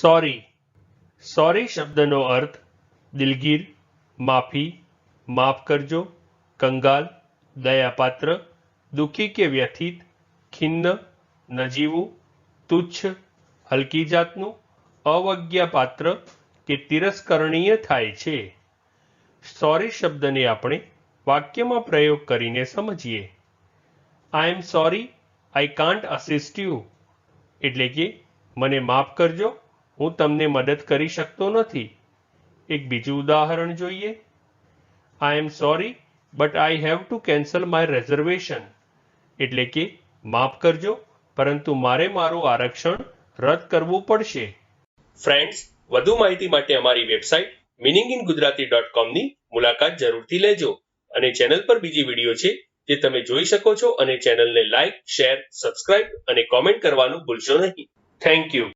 Sorry. Sorry શબ્દનો અર્થ, દિલગીર, માફી, માફ કરજો, કંગાલ, દયાપાત્ર, દુઃખી કે વ્યથિત, ખિન્ન, નજીવું, તુચ્છ, હલકી જાતનું, અવજ્ઞાપાત્ર કે તિરસ્કરણીય થાય છે. સોરી શબ્દને આપણે વાક્યમાં પ્રયોગ કરીને સમજીએ. I am sorry I can't assist you એટલે કે, મને માફ કરજો હું તમને મદદ કરી શકતો નથી. એક બીજું ઉદાહરણ જોઈએ. I am sorry but I have to cancel my reservation એટલે કે, માફ કરજો, પરંતુ મારે મારું આરક્ષણ રદ કરવું પડશે. ફ્રેન્ડ્સ વધુ માહિતી માટે અમારી website meaning in Gujarati dot કોમની મુલાકાત જરૂરથી લેજો. અને ચેનલ પર બીજી વીડિયો છે, જે તમે જોઈ શકો છો, અને ચેનલને લાઇક શેર સબસ્ક્રાઇબ અને કોમેન્ટ કરવાનું ભૂલશો નહીં. Thank you